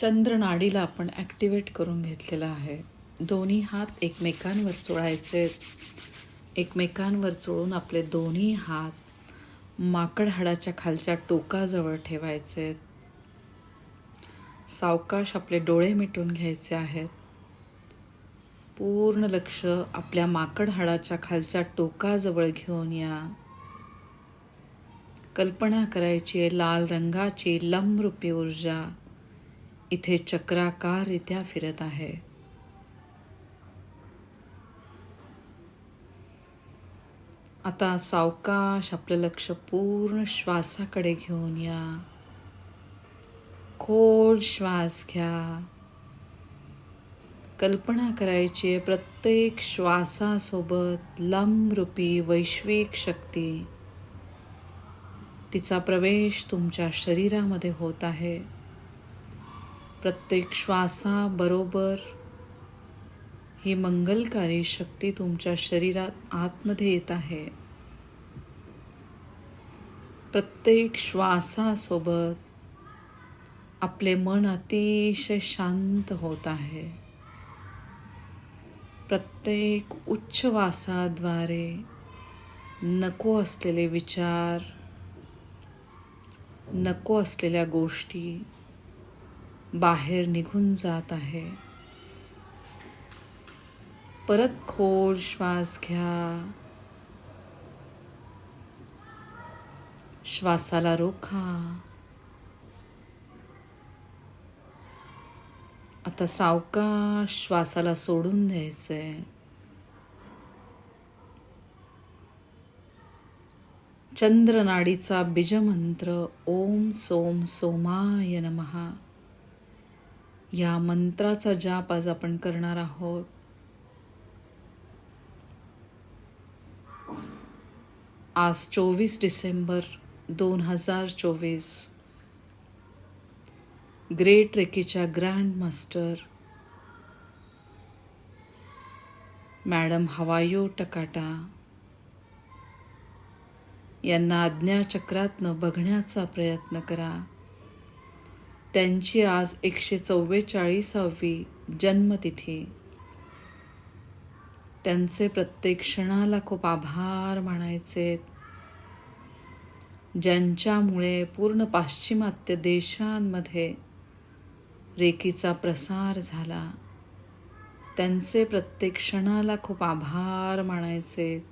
चंद्रनाडीला आपण ॲक्टिवेट करून घेतलेला आहे. दोन्ही हात एकमेकांवर चोळायचे. एकमेकांवर चोळून आपले दोन्ही हात माकड हाडाच्या खालच्या टोकाजवळ ठेवायचे. सावकाश आपले डोळे मिटून घ्यायचे आहेत. पूर्ण लक्ष आपल्या माकड हाडाच्या खालच्या टोकाजवळ घेऊन या. कल्पना करायची आहे लाल रंगाची लंबरूपी ऊर्जा. इथे चक्राकाररित्या फिरत आहे. आता सावकाश आपलं लक्ष पूर्ण श्वासाकडे घेऊन या. खोल श्वास घ्या. कल्पना करायची आहे प्रत्येक श्वासासोबत लंबरूपी वैश्विक शक्ती. तिचा प्रवेश तुमच्या शरीरामध्ये होत आहे. प्रत्येक श्वासाबरोबर ही मंगलकारी शक्ती तुमच्या शरीरात आतमध्ये येत आहे. प्रत्येक श्वासासोबत आपले मन अतिशय शांत होत आहे. प्रत्येक उच्चवासाद्वारे नको असलेले विचार नको असलेल्या गोष्टी बाहेर निघून जात आहे. परत खोल श्वास घ्या. श्वासाला रोखा. आता सावका श्वासाला सोडून द्यायचंय. चंद्रनाडीचा बीजमंत्र ओम सोम सोमाय नमहा या मंत्राचा जाप आज आपण करणार आहोत. आज चोवीस डिसेंबर दोन हजार चोवीस. ग्रेट रेकीच्या grand master. Madam Hawayo Takata. यांना आज्ञाचक्रातनं बघण्याचा प्रयत्न करा. त्यांची आज एकशे चव्वेचाळीसावी जन्मतिथी. त्यांचे प्रत्येक क्षणाला खूप आभार मानायचे. ज्यांच्यामुळे पूर्ण पाश्चिमात्य देशांमध्ये रेकीचा प्रसार झाला. त्यांचे प्रत्येक क्षणाला खूप आभार मानायचे.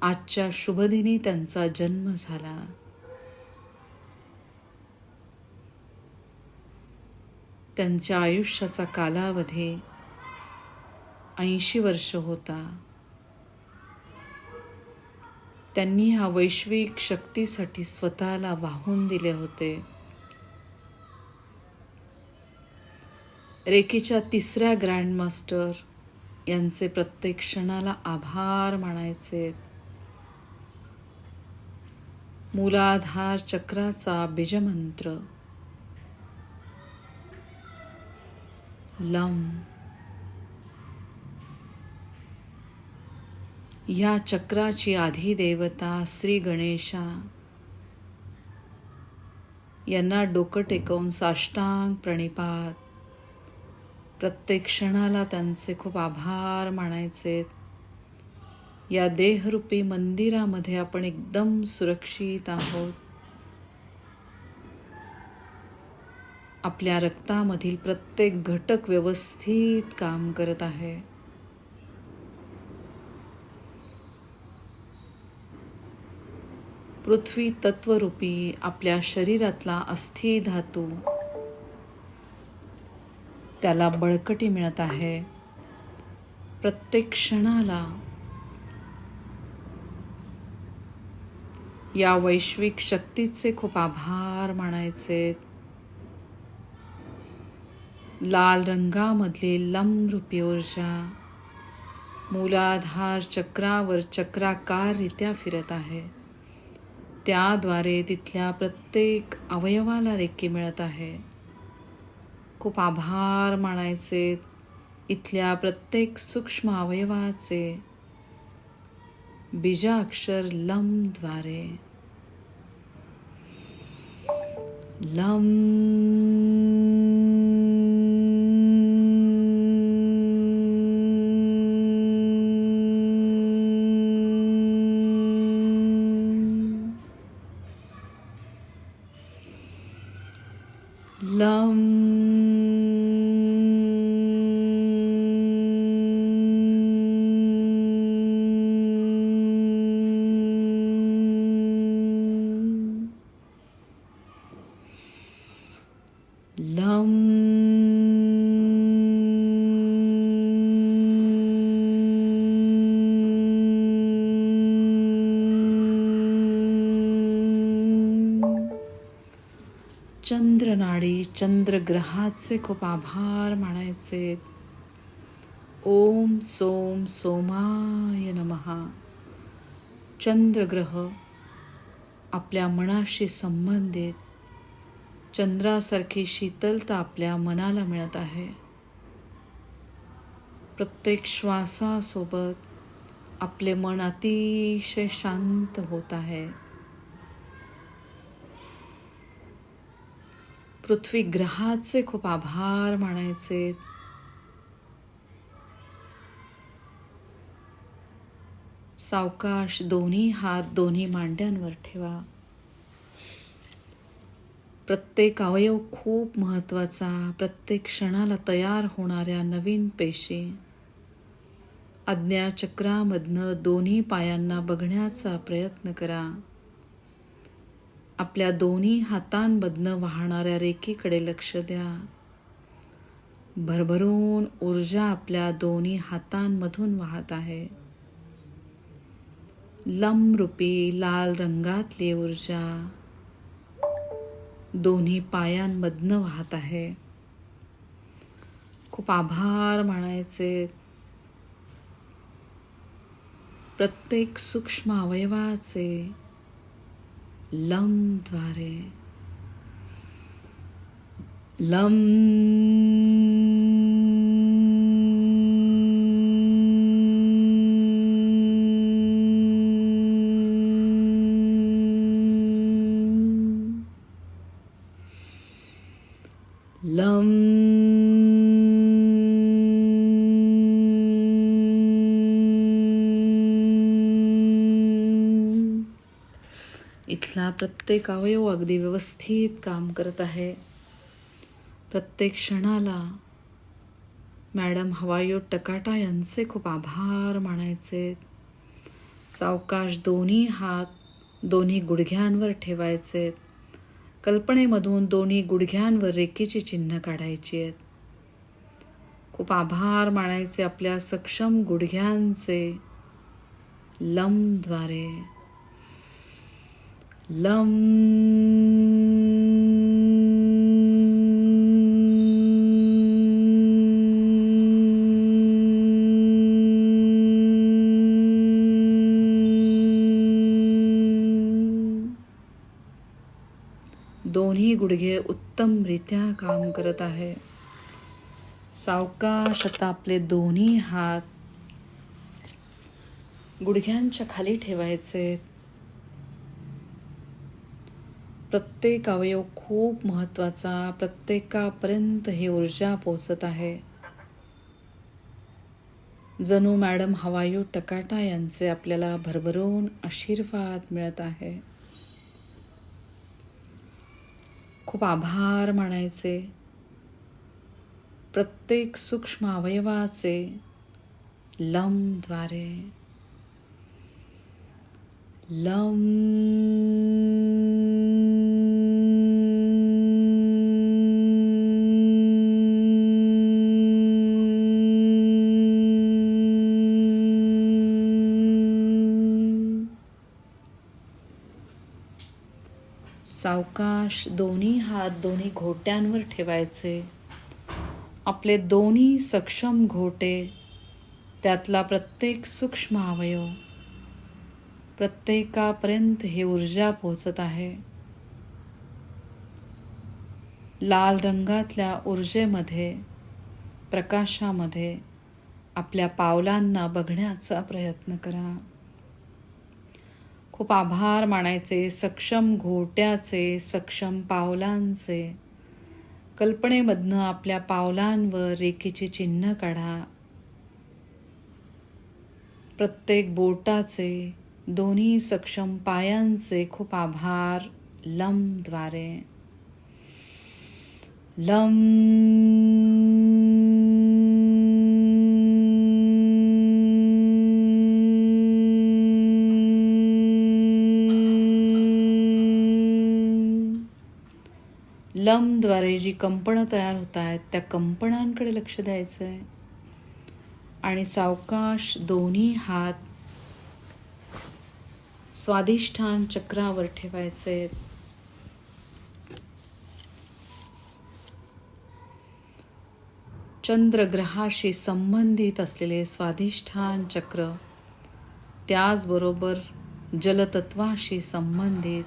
आजच्या शुभदिनी त्यांचा जन्म झाला. त्यांच्या आयुष्याचा कालावधी ऐंशी वर्ष होता. त्यांनी ह्या वैश्विक शक्तीसाठी स्वतःला वाहून दिले होते. रेकीच्या तिसऱ्या ग्रँडमास्टर यांचे प्रत्येक क्षणाला आभार मानायचे. मूलाधार चक्राचा बीजमंत्र. लम. या चक्राची आधी देवता श्री गणेशा. यांना डोकं टेकवून साष्टांग प्रणिपात. प्रत्येक क्षणाला त्यांचे खूप आभार मानायचे. या देहरूपी मंदिरामध्ये आपण एकदम सुरक्षित आहोत. आपल्या रक्तामधील प्रत्येक घटक व्यवस्थित काम करत आहे. पृथ्वी तत्वरूपी आपल्या शरीरातला अस्थि धातू त्याला बळकटी मिळत आहे. प्रत्येक क्षणाला या वैश्विक शक्तीचे खूप आभार मानायचे. लाल रंगामधली लंबरूपी ऊर्जा मूलाधार चक्रावर चक्राकाररित्या फिरत आहे. त्याद्वारे तिथल्या प्रत्येक अवयवाला रेकी मिळत आहे. खूप आभार मानायचे इथल्या प्रत्येक सूक्ष्म अवयवाचे. बीजाक्षर लमद्वारे लं चंद्रनाडी चंद्रग्रहाचे खूप आभार मानायचे. ओम सोम सोमाय नमहा चंद्रग्रह आपल्या मनाशी संबंधित चंद्रासारखी शीतलता आपल्या मनाला मिळत आहे. प्रत्येक श्वासासोबत आपले मन अतिशय शांत होत आहे. पृथ्वी ग्रहाचे खूप आभार मानायचे. सावकाश दोन्ही हात दोन्ही मांड्यांवर ठेवा. प्रत्येक अवयव खूप महत्त्वाचा प्रत्येक क्षणाला तयार होणाऱ्या नवीन पेशी. आज्ञाचक्रामधनं दोन्ही पायांना बघण्याचा प्रयत्न करा. आपल्या दोन्ही हातांमधनं वाहणाऱ्या रेखीकडे लक्ष द्या. भरभरून ऊर्जा आपल्या दोन्ही हातांमधून वाहत आहे. लमरूपी लाल रंगातली ऊर्जा दोन्ही पायांमधनं वाहत आहे. खूप आभार मानायचे. प्रत्येक सूक्ष्म अवयवाचे लमद्वारे लम. लं इथला प्रत्येक अवयव अगदी व्यवस्थित काम करत आहे. प्रत्येक क्षणाला मॅडम हवायो टकाटा यांचे खूप आभार मानायचे. सावकाश दोन्ही हात दोन्ही गुडघ्यांवर ठेवायचे. कल्पनेमधून दोन्ही गुडघ्यांवर रेखेची चिन्ह काढायची. आहेत खूप आभार मानायचे आपल्या सक्षम गुडघ्यांचे लमद्वारे. लम. दोन्ही गुडघे उत्तमरित्या काम करत आहे. सावकाश आता आपले दोन्ही हात गुडघ्यांच्या खाली ठेवायचे. प्रत्येक अवयव खूप महत्त्वाचा प्रत्येकापर्यंत ही ऊर्जा पोचत आहे. जणू मॅडम हवायू टकाटा यांचे आपल्याला भरभरून आशीर्वाद मिळत आहे. खूप आभार मानायचे. प्रत्येक सूक्ष्म अवयवाचे लमद्वारे. लम सावकाश दोन्ही हात दोन्ही घोट्यांवर ठेवायचे. आपले दोन्ही सक्षम घोटे त्यातला प्रत्येक सूक्ष्म अवयव प्रत्येकापर्यंत ही ऊर्जा पोचत आहे. लाल रंगातल्या ऊर्जेमध्ये प्रकाशामध्ये आपल्या पावलांना बघण्याचा प्रयत्न करा. खूप आभार मानायचे सक्षम घोट्याचे सक्षम पावलांचे. कल्पनेमधनं आपल्या पावलांवर रेखीचे चिन्ह काढा. प्रत्येक बोटाचे दोन्ही सक्षम पायांचे खूप आभार लमद्वारे. लम लमद्वारे जी कंपनं तयार होत आहेत त्या कंपनांकडे लक्ष द्यायचं आहे आणि सावकाश दोन्ही हात स्वादिष्ठान चक्रावर ठेवायचे आहेत. चंद्रग्रहाशी संबंधित असलेले स्वादिष्ठान चक्र त्याचबरोबर जलतत्वाशी संबंधित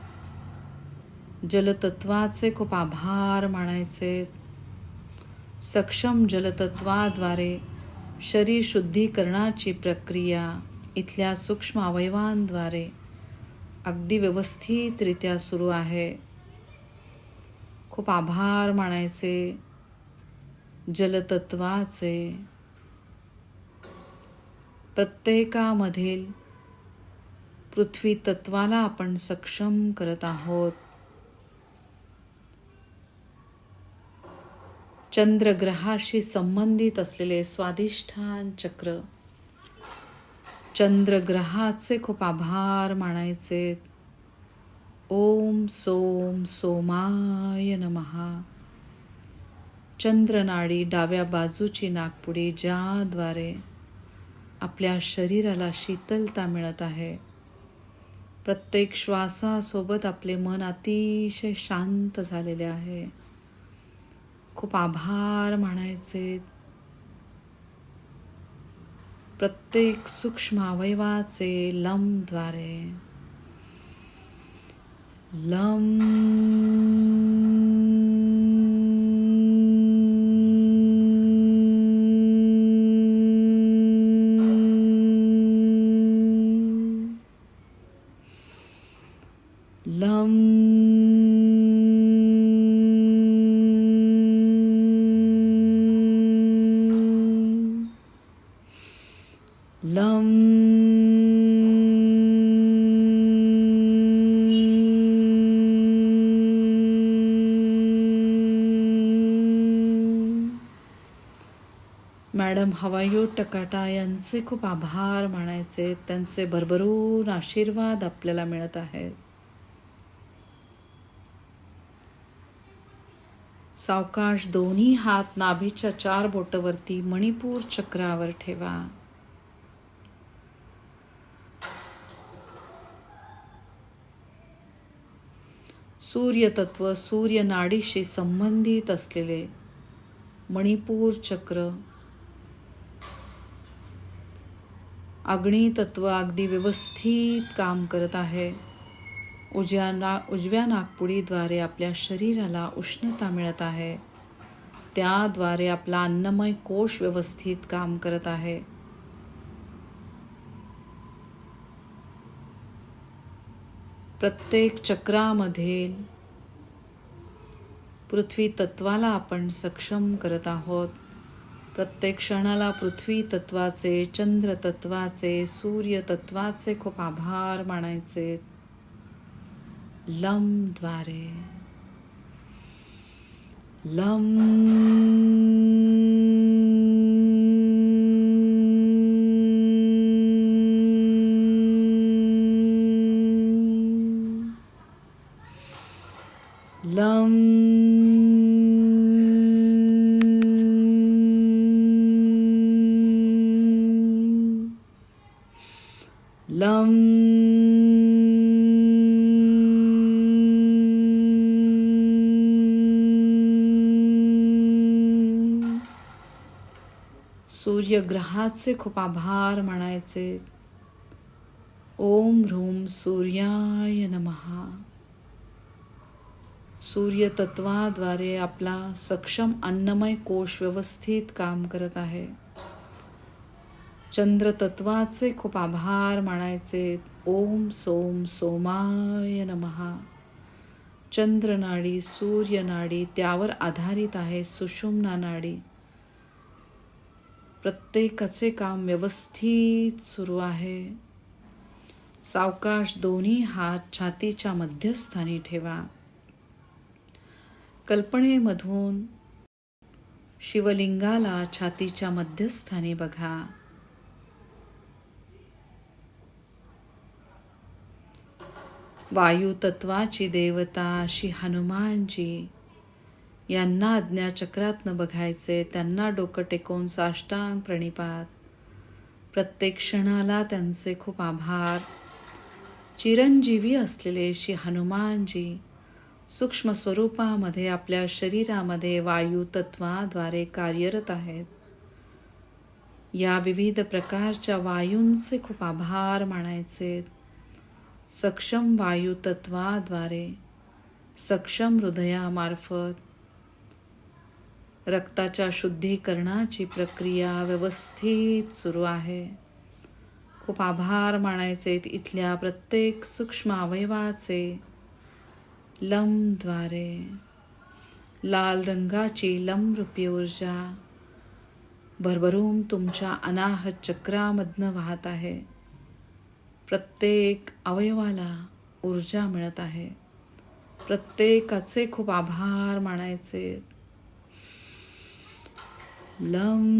जलतत्वाचे खूप आभार मानायचे. सक्षम जलतत्वाद्वारे शरीर शुद्धीकरणाची प्रक्रिया इथल्या सूक्ष्म अवयवांद्वारे अगदी व्यवस्थितरित्या सुरू आहे. खूप आभार मानायचे जलतत्वाचे. प्रत्येकामधील पृथ्वी तत्वाला आपण सक्षम करत आहोत. चंद्रग्रहाशी संबंधित असलेले स्वादिष्ठान चक्र. चंद्रग्रहाचे खूप आभार मानायचे. ओम सोम सोमाय नमहा चंद्रनाडी डाव्या बाजूची नागपुडी ज्याद्वारे आपल्या शरीराला शीतलता मिळत आहे. प्रत्येक श्वासासोबत आपले मन अतिशय शांत झालेले आहे. खूप आभार मानायचे प्रत्येक सूक्ष्म अवयवाचे लमद्वारे लम लम मॅडम हवायो टकाटा यांचे खूप आभार मानायचे. त्यांचे भरभरून आशीर्वाद आपल्याला मिळत आहेत. सावकाश दोन्ही हात नाभीच्या चार बोटवरती मणिपूर चक्रावर ठेवा. सूर्यतत्व सूर्य नाडीशी संबंधित असलेले मणिपूर चक्र तत्व अगदी व्यवस्थित काम करत आहे. उजव्या ना उजव्या नागपुडीद्वारे आपल्या शरीराला उष्णता मिळत आहे. त्याद्वारे आपला अन्नमय कोश व्यवस्थित काम करत आहे. प्रत्येक चक्रामध्ये पृथ्वी तत्वाला आपण सक्षम करत आहोत. प्रत्येक क्षणाला पृथ्वी तत्वाचे चंद्र तत्वाचे सूर्य तत्वाचे खूप आभार मानायचे. लमद्वारे लम लम सूर्यग्रहाचे खूप आभार मानायचे. ओम ह्रूम सूर्याय नमहा सूर्यतत्वाद्वारे आपला सक्षम अन्नमय कोश व्यवस्थित काम करत आहे. चंद्रतत्वाचे खूप आभार मानायचे. ओम सोम सोमाय नमहा चंद्रनाडी सूर्यनाडी त्यावर आधारित आहे सुषुम्ना नाडी. प्रत्येकाचे काम व्यवस्थित सुरू आहे. सावकाश दोन्ही हात छातीच्या मध्यस्थानी ठेवा. कल्पनेमधून शिवलिंगाला छातीच्या मध्यस्थानी बघा. वायुतत्वाची देवता श्री हनुमानजी यांना आज्ञाचक्रातनं बघायचे त्यांना डोकं टेकवून साष्टांग प्रणिपात. प्रत्येक क्षणाला त्यांचे खूप आभार. चिरंजीवी असलेले श्री हनुमानजी सूक्ष्म स्वरूपामध्ये आपल्या शरीरामध्ये वायू तत्वाद्वारे कार्यरत आहेत. या विविध प्रकारच्या वायूंचे खूप आभार मानायचे. सक्षम वायू तत्वाद्वारे सक्षम हृदयामार्फत रक्ताच्या शुद्धीकरणाची प्रक्रिया व्यवस्थित सुरू आहे. खूप आभार मानायचे इथल्या प्रत्येक सूक्ष्म अवयवाचे. लमद्वारे. लाल रंगाची लमरूपी ऊर्जा. भरभरून तुमच्या अनाहत चक्रामधनं वाहत आहे. प्रत्येक अवयवाला ऊर्जा मिळत आहे. प्रत्येकाचे खूप आभार मानायचे. लम।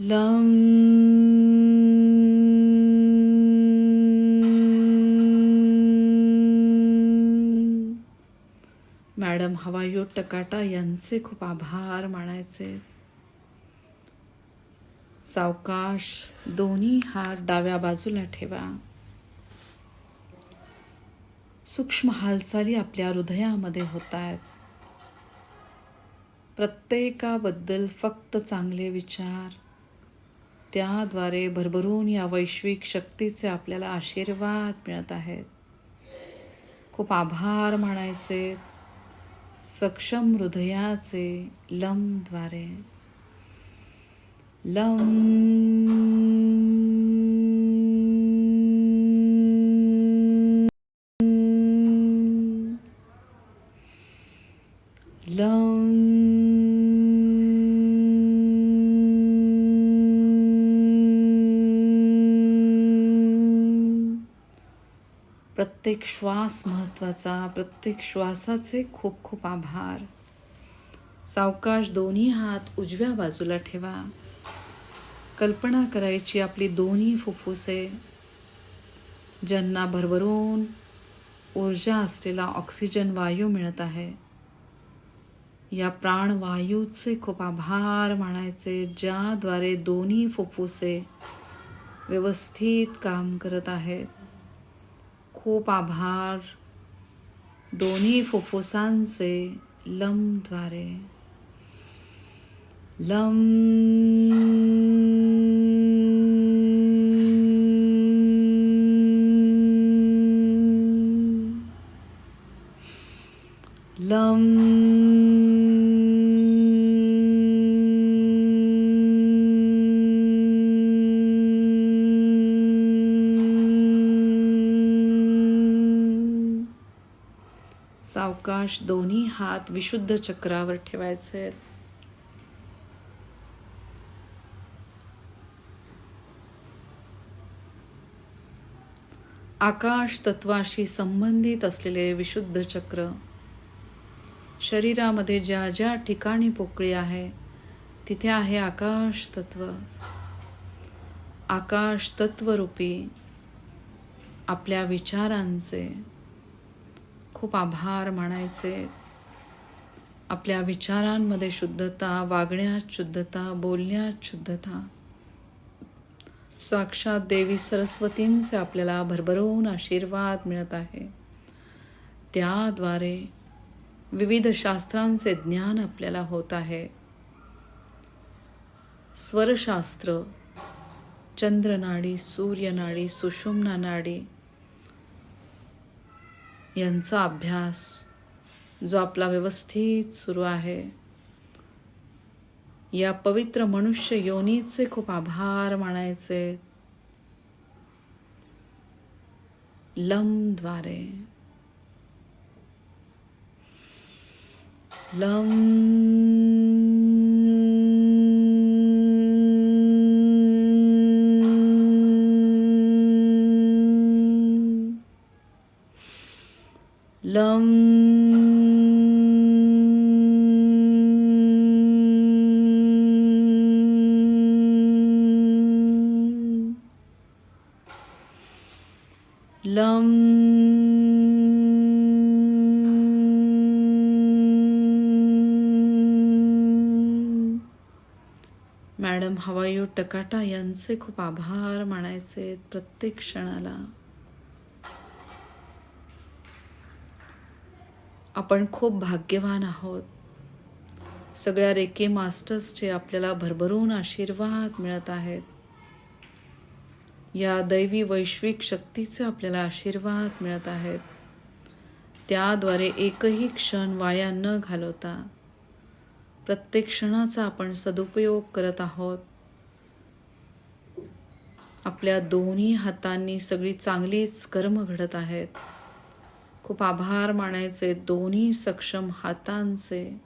लं मॅडम हवायो टकाटा यांचे खूप आभार मानायचे. सावकाश दोन्ही हात डाव्या बाजूला ठेवा. सूक्ष्म हालचाली आपल्या हृदयामध्ये होत आहेत प्रत्येकाबद्दल फक्त चांगले विचार त्याद्वारे भरभरून या वैश्विक शक्तीचे आपल्याला आशीर्वाद मिळत आहेत. खूप आभार मानायचे सक्षम हृदयाचे लमद्वारे. लं प्रत्येक श्वास महत्त्वाचा प्रत्येक श्वासाचे खूप खूप आभार. सावकाश दोन्ही हात उजव्या बाजूला ठेवा. कल्पना करायची आपली दोन्ही फुफ्फुसे ज्यांना भरभरून ऊर्जा असलेला ऑक्सिजन वायू मिळत आहे. या प्राणवायूचे खूप आभार मानायचे ज्याद्वारे दोन्ही फुफ्फुसे व्यवस्थित काम करत आहेत. खूप आभार दोन्ही फुफ्फुसांचे लमद्वारे. लम लम सावकाश दोन्ही हात विशुद्ध चक्रावर ठेवायचे आहेत. आकाश तत्वाशी संबंधित असलेले विशुद्ध चक्र शरीरामध्ये ज्या ज्या ठिकाणी पोकळी आहे तिथे आहे आकाश तत्व आकाश तत्वरूपी आपल्या विचारांचे खूप आभार मानायचे. आपल्या विचारांमध्ये शुद्धता वागण्यात शुद्धता बोलण्यात शुद्धता. साक्षात देवी सरस्वतींचे आपल्याला भरभरून आशीर्वाद मिळत आहे. त्याद्वारे विविध शास्त्रांचे ज्ञान आपल्याला होत आहे. स्वरशास्त्र चंद्रनाडी सूर्यनाडी सुषुम्ना नाडी यांचा अभ्यास जो आपला व्यवस्थित सुरू आहे. या पवित्र मनुष्य योनीचे खूप आभार मानायचे. लमद्वारे लम लं लं मॅडम हवायू टकाटा यांचे खूप आभार मानायचे प्रत्येक क्षणाला. आपण खूप भाग्यवान आहोत. सगळ्या रेके मास्टर्सचे आपल्याला भरभरून आशीर्वाद मिळत आहेत. या दैवी वैश्विक शक्तीचे आपल्याला आशीर्वाद मिळत आहेत. त्याद्वारे एकही क्षण वाया न घालवता प्रत्येक क्षणाचा आपण सदुपयोग करत आहोत. आपल्या दोन्ही हातांनी सगळी चांगलीच कर्म घडत आहेत. खूप आभार मानायचे दोन्ही सक्षम हातांचे.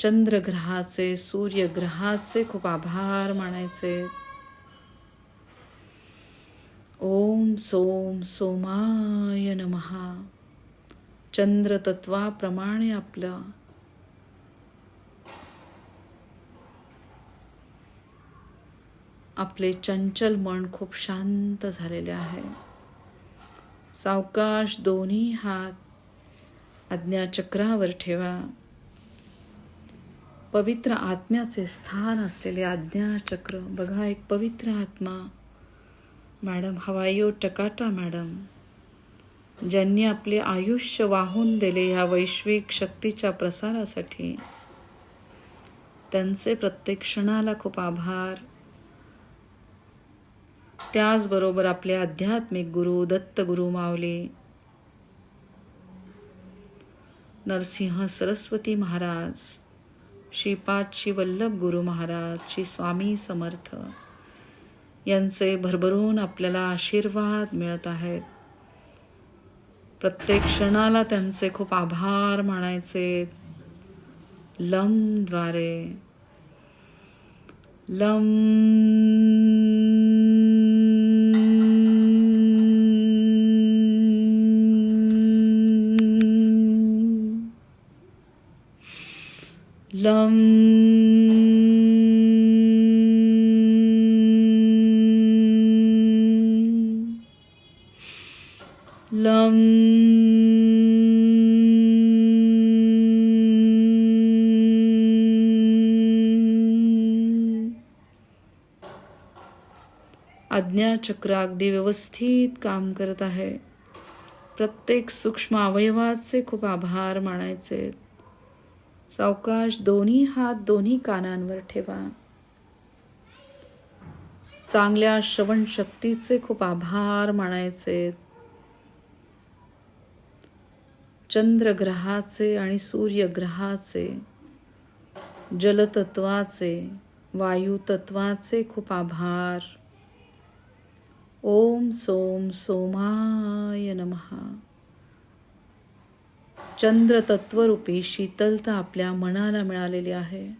चंद्रग्रहाचे सूर्यग्रहाचे खूप आभार मानायचे. ओम सोम सोमाय नमहा चंद्रतत्वाप्रमाणे आपलं आपले चंचल मन खूप शांत झालेले आहे. सावकाश दोन्ही हात आज्ञाचक्रावर ठेवा. पवित्र आत्म्याचे स्थान असलेले आज्ञाचक्र. बघा एक पवित्र आत्मा. Madam Hawayo Takata madam. ज्यांनी आपले आयुष्य वाहून दिले ह्या वैश्विक शक्तीच्या प्रसारासाठी. त्यांचे प्रत्येक क्षणाला खूप आभार. त्याचबरोबर आपले आध्यात्मिक गुरु दत्त गुरु माऊली नरसिंह सरस्वती महाराज श्रीपाद श्री वल्लभ गुरु महाराज श्री स्वामी समर्थ यांचे भरभरून आपल्याला आशीर्वाद मिळत आहेत. प्रत्येक क्षणाला त्यांचे खूप आभार मानायचे. लमद्वारे लम. लम. चक्र अगदी व्यवस्थित काम करत आहे. प्रत्येक सूक्ष्म अवयवाचे खूप आभार मानायचे. सावकाश दोन्ही हात दोन्ही कानांवर ठेवा. चांगल्या श्रवण शक्तीचे खूप आभार मानायचे. चंद्रग्रहाचे आणि सूर्यग्रहाचे जलतत्वाचे वायुतत्वाचे खूप आभार. ओम सोम सोमाय नमहा चंद्रतत्वरूपी शीतलता आपल्या मनाला मिळालेली आहे.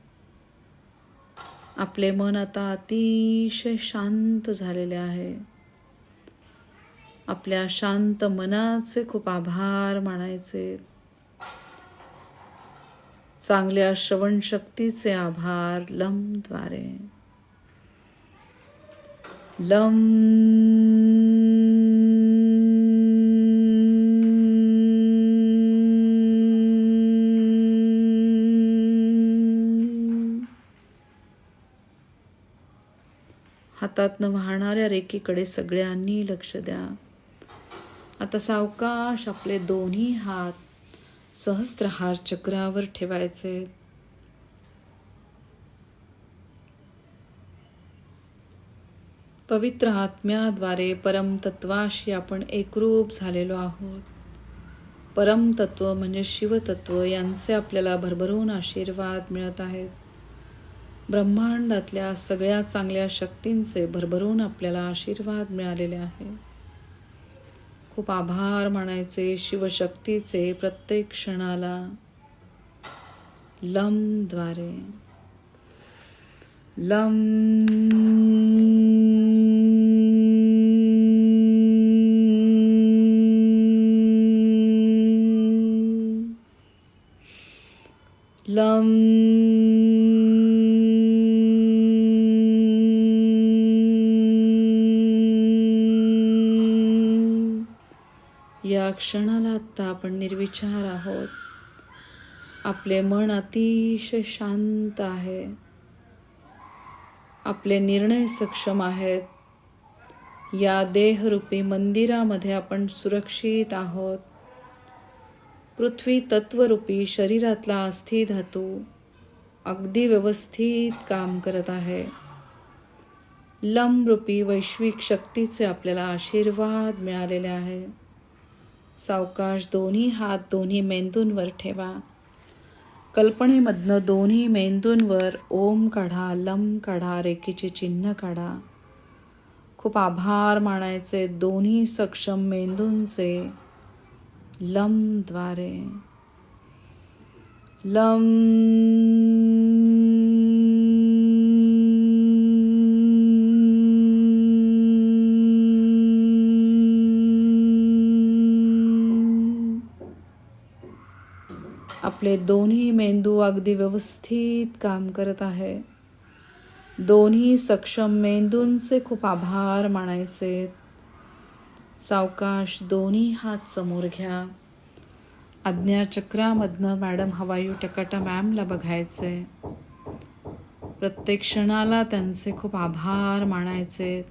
आपले मन आता अतिशय शांत झालेले आहे. आपल्या शांत मनाचे खूप आभार मानायचे. चांगल्या श्रवणशक्तीचे आभार लमद्वारे. लम हातातनं वाहणाऱ्या रेखेकडे सगळ्यांनी लक्ष द्या. आता सावकाश आपले दोन्ही हात सहस्त्रहार चक्रावर ठेवायचे. पवित्र आत्म्याद्वारे परमतत्वाशी आपण एकरूप झालेलो आहोत. परमतत्व म्हणजे शिवतत्व यांचे आपल्याला भरभरून आशीर्वाद मिळत आहेत. ब्रह्मांडातल्या सगळ्या चांगल्या शक्तींचे भरभरून आपल्याला आशीर्वाद मिळालेले आहे. खूप आभार मानायचे शिवशक्तीचे प्रत्येक क्षणाला. लमद्वारे लम लम या क्षणाला आत्ता आपण निर्विचार आहोत. आपले मन अतिशय शांत आहे. आपले निर्णय सक्षम आहेत. या देहरूपी मंदिरामध्ये आपण सुरक्षित आहोत. पृथ्वी तत्वरूपी शरीरातला अस्थि धातू अगदी व्यवस्थित काम करत आहे. लंबरूपी वैश्विक शक्तीचे आपल्याला आशीर्वाद मिळालेले आहे. सावकाश दोन्ही हात दोन्ही मेंदूंवर ठेवा. कल्पनेमधनं दोन्ही मेंदूंवर ओम काढा लम काढा रेखीचे चिन्ह काढा. खूप आभार मानायचे दोन्ही सक्षम मेंदूंचे. लमद्वारे लम आपले दोन्ही मेंदू अगदी व्यवस्थित काम करत आहे. दोन्ही सक्षम मेंदूंचे खूप आभार मानायचे. सावकाश दोन्ही हात समोर घ्या. आज्ञाचक्रामधनं मॅडम हवायू टकाटा मॅमला बघायचे. प्रत्येक क्षणाला त्यांचे खूप आभार मानायचे.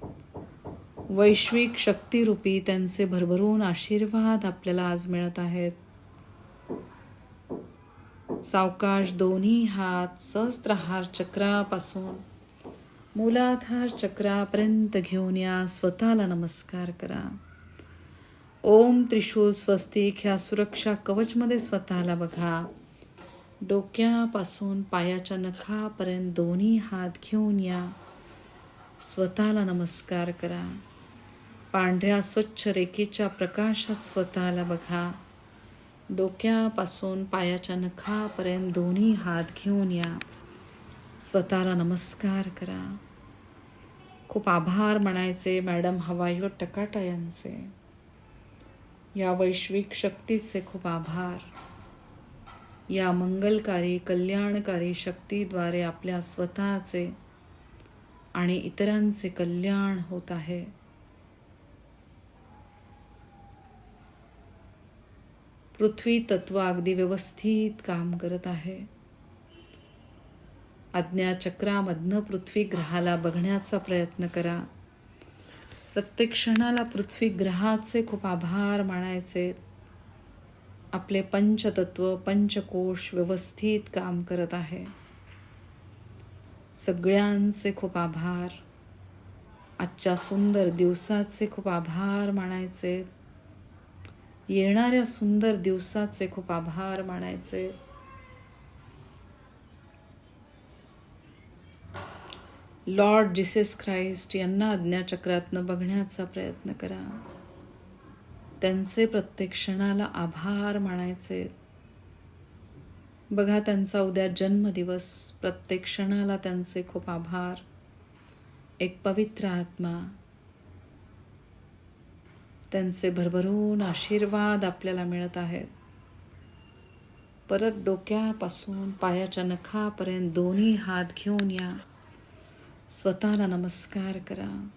वैश्विक शक्तिरूपी त्यांचे भरभरून आशीर्वाद आपल्याला आज मिळत आहेत. सावकाश दोन्ही हात सहस्त्रहार चक्रापासून मूलाधार चक्रापर्यंत घेऊन या स्वतःला नमस्कार करा. ओम त्रिशूल स्वस्तिक ह्या सुरक्षा कवचमध्ये स्वतःला बघा. डोक्यापासून पायाच्या नखापर्यंत दोन्ही हात घेऊन या. स्वतःला नमस्कार करा. पांढऱ्या स्वच्छ रेखेच्या प्रकाशात स्वतःला बघा. डोक्यापासून पायाच्या नखापर्यंत दोन्ही हात घेऊन या. स्वतःला नमस्कार करा. खूप आभार म्हणायचे मॅडम हवायो टकाटा यांचे या वैश्विक शक्तीचे खूप आभार. या मंगलकारी कल्याणकारी शक्तीद्वारे आपल्या स्वतःचे आणि इतरांचे कल्याण होत आहे. पृथ्वी तत्व अगदी व्यवस्थित काम करत आहे. आज्ञाचक्रामधनं पृथ्वी ग्रहाला बघण्याचा प्रयत्न करा. प्रत्येक क्षणाला पृथ्वी ग्रहाचे खूप आभार मानायचे. आपले पंचतत्व पंचकोश व्यवस्थित काम करत आहे. सगळ्यांचे खूप आभार. आजच्या सुंदर दिवसाचे खूप आभार मानायचे. येणाऱ्या सुंदर दिवसाचे खूप आभार मानायचे. लॉर्ड जिसेस ख्राइस्ट यांना आज्ञाचक्रातनं बघण्याचा प्रयत्न करा. त्यांचे प्रत्येक क्षणाला आभार मानायचे. बघा त्यांचा उद्या जन्मदिवस. प्रत्येक क्षणाला त्यांचे खूप आभार. एक पवित्र आत्मा. त्यांचे भरभरून आशीर्वाद आपल्याला मिळत आहेत. परत डोक्यापासून पायाच्या नखापर्यंत दोन्ही हात घेऊन या. स्वतःला नमस्कार करा.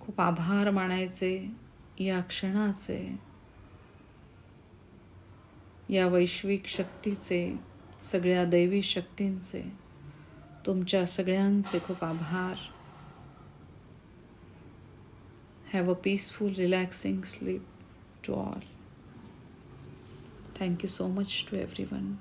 खूप आभार मानायचे या क्षणाचे या वैश्विक शक्तीचे सगळ्या दैवी शक्तींचे. तुमच्या सगळ्यांचे खूप आभार. Have a peaceful relaxing sleep to all thank you so much to every one